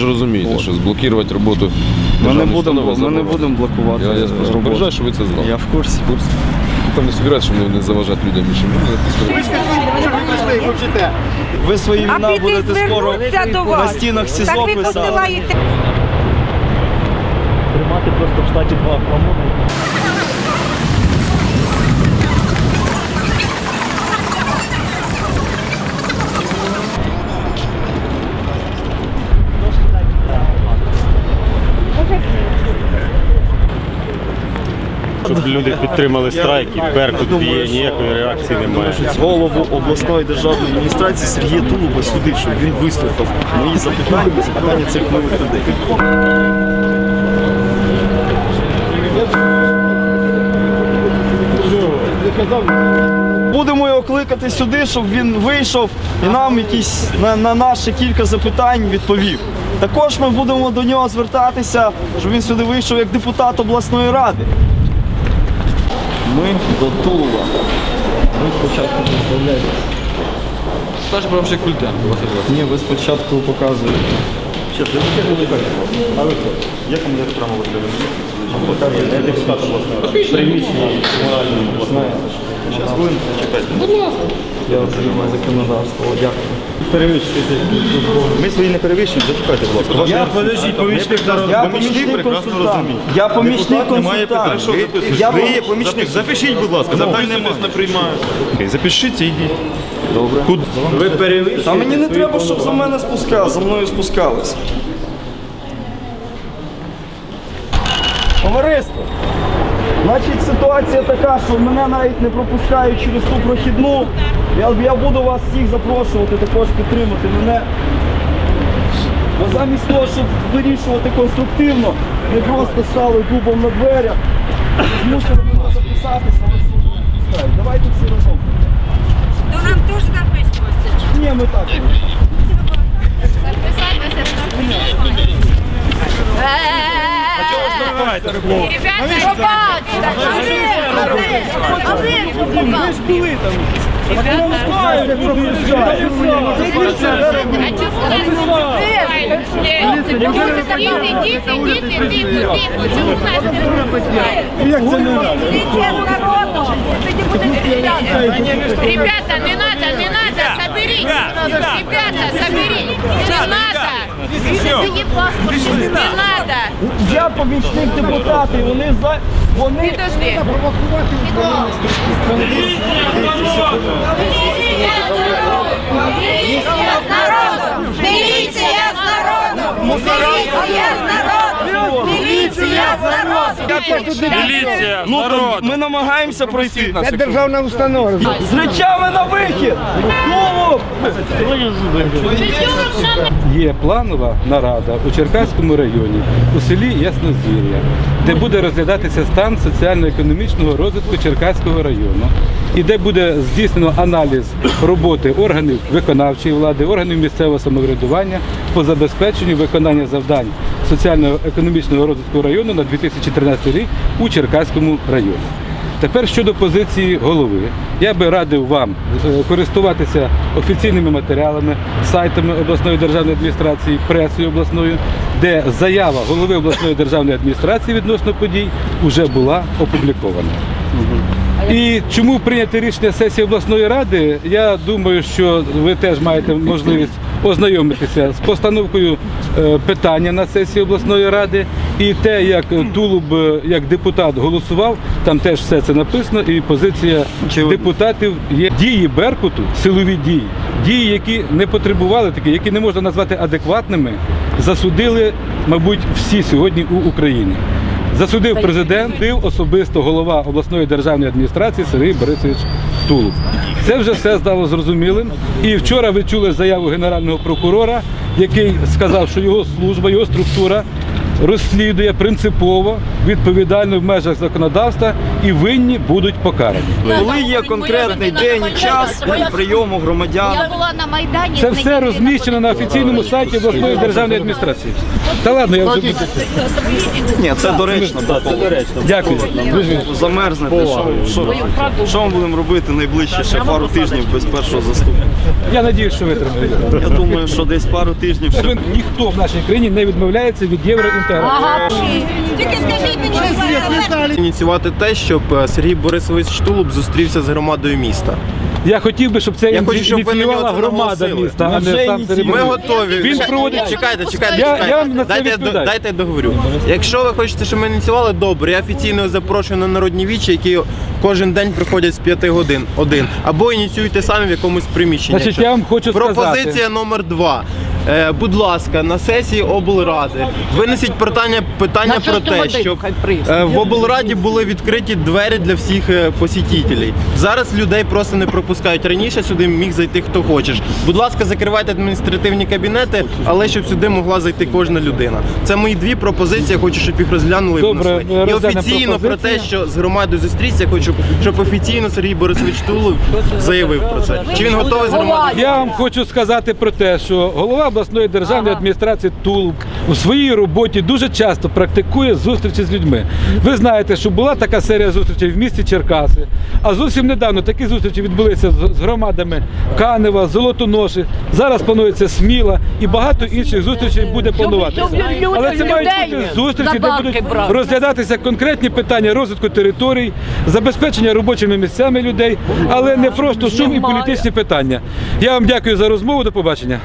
ж розумієте, що зблокувати роботу Ми не будемо, установи ми не заборонено. будемо блокувати. Я, я просто роботу. попереджаю, що ви це знали. Я в курсі. Там не собираються, щоб не- не заважати людям. Ну, Ви свої А імена піти будете скоро звернуться до на стінах СІЗО Так ви писати. посилаєте. Тримати просто в штаті два промови. Люди підтримали страйк і Беркут б'є, ніякої реакції немає. голову обласної державної адміністрації Сергія Тулуба сюди, щоб він вислухав мої запитання запитання цих нових людей. Будемо його кликати сюди, щоб він вийшов і нам якісь на, на наші кілька запитань відповів. Також ми будемо до нього звертатися, щоб він сюди вийшов як депутат обласної ради. Ми до Тулуба. Ми спочатку представляємо. Старший правовщик культа. Ні, ви спочатку показуєте. Що, ти А ви хто? Я командир окремого для Я депутат. Приміщення моральної обласної. Зараз ви чекайте. Будь ласка. Я займаю законодавство. Дякую. Перевищуйте. Ми свої не перевищуємо, зачекайте, будь ласка. Я подождіть, помічник Я помічник консультант. Я помічник консультант. Я Ви є помічник, запишіть, будь ласка, немає. не приймаю. Запишіть і йдіть. Добре. Ви перевищуєте. Та мені не треба, щоб за мене спускали, за мною спускалися. Товариство, значить ситуація така, що мене навіть не пропускають через ту прохідну. Я, я буду вас всіх запрошувати також підтримати мене. Бо замість того, щоб вирішувати конструктивно, не просто стали дубом на дверях, змусили мене записатися, але всі не. Давайте всі разом. То нам теж записуватися. Ні, ми так. Поліція з Тоді буде стріляти. Ребята, не надо, не надо, соберитесь. Ребята, соберитесь. Не надо. Не надо. Я помічник депутата, і вони за вони Подожди. Міліція з народом! Міліція з народом! Міліція з народом! Міліція, ну народ. ми намагаємося пройти. Це державна установа. З речами на вихід! Є планова нарада у Черкаському районі у селі Яснозір'я, де буде розглядатися стан соціально-економічного розвитку Черкаського району, і де буде здійснено аналіз роботи органів виконавчої влади, органів місцевого самоврядування по забезпеченню виконання завдань соціально-економічного розвитку району на 2013 рік у Черкаському районі. Тепер щодо позиції голови, я би радив вам е, користуватися офіційними матеріалами, сайтами обласної державної адміністрації, пресою обласною, де заява голови обласної державної адміністрації відносно подій вже була опублікована. І чому прийняти рішення сесії обласної ради? Я думаю, що ви теж маєте можливість ознайомитися з постановкою е, питання на сесії обласної ради. І те, як Тулуб е, як депутат голосував, там теж все це написано, і позиція депутатів є дії Беркуту, силові дії, дії, які не потребували такі, які не можна назвати адекватними, засудили, мабуть, всі сьогодні у Україні. Засудив президент, судив особисто голова обласної державної адміністрації Сергій Борисович Тулуб. Це вже все стало зрозумілим. І вчора ви чули заяву генерального прокурора, який сказав, що його служба, його структура розслідує принципово, відповідально в межах законодавства і винні будуть покарані. Коли є конкретний день і час прийому громадян. Я була на Майдані. Це все розміщено на офіційному сайті обласної державної адміністрації. Та ладно, я вже буду. Ні, це доречно. Дякую. Замерзнете, що, що, ми будемо робити найближче ще пару тижнів без першого заступника? Я надіюсь, що витримаю. Я думаю, що десь пару тижнів ще Ніхто в нашій країні не відмовляється від євроінтеграції. Тільки скажіть мені, що ви ініціювати те, щоб е, Сергій Борисович Штулуб зустрівся з громадою міста. Я хотів би, щоб це Я хочу, щоб ви на ініціювала це громада наголосили. міста, а не сам. Сергій Ми Борисович. готові. Він Чекайте, проводить- Чекайте, чекайте, Я- чекайте. я вам на це дайте, я, відповідаю. дайте я договорю. Якщо ви хочете, щоб ми ініціювали, добре, я офіційно запрошую на народні вічі, які кожен день приходять з 5 годин один. Або ініціюйте самі в якомусь приміщенні. Значить, якщо- я вам хочу Пропозиція сказати. номер два. Е, будь ласка, на сесії облради винесіть питання, питання про те, щоб е, в облраді були відкриті двері для всіх е, посітителів. Зараз людей просто не пропускають. Раніше сюди міг зайти хто хочеш. Будь ласка, закривайте адміністративні кабінети, але щоб сюди могла зайти кожна людина. Це мої дві пропозиції. Я хочу, щоб їх розглянули і Добре. І офіційно про те, що з громадою зустрітися, я хочу, щоб офіційно Сергій Борисович Тулов заявив про це. Чи він готовий з громадою? Я вам хочу сказати про те, що голова обласної державної адміністрації Тулуб у своїй роботі дуже часто практикує зустрічі з людьми. Ви знаєте, що була така серія зустрічей в місті Черкаси, а зовсім недавно такі зустрічі відбулися з громадами Канева, Золотоноші. Зараз планується Сміла і багато інших зустрічей буде плануватися. Але це мають бути зустрічі, де будуть розглядатися конкретні питання розвитку територій, забезпечення робочими місцями людей, але не просто шум і політичні питання. Я вам дякую за розмову. До побачення.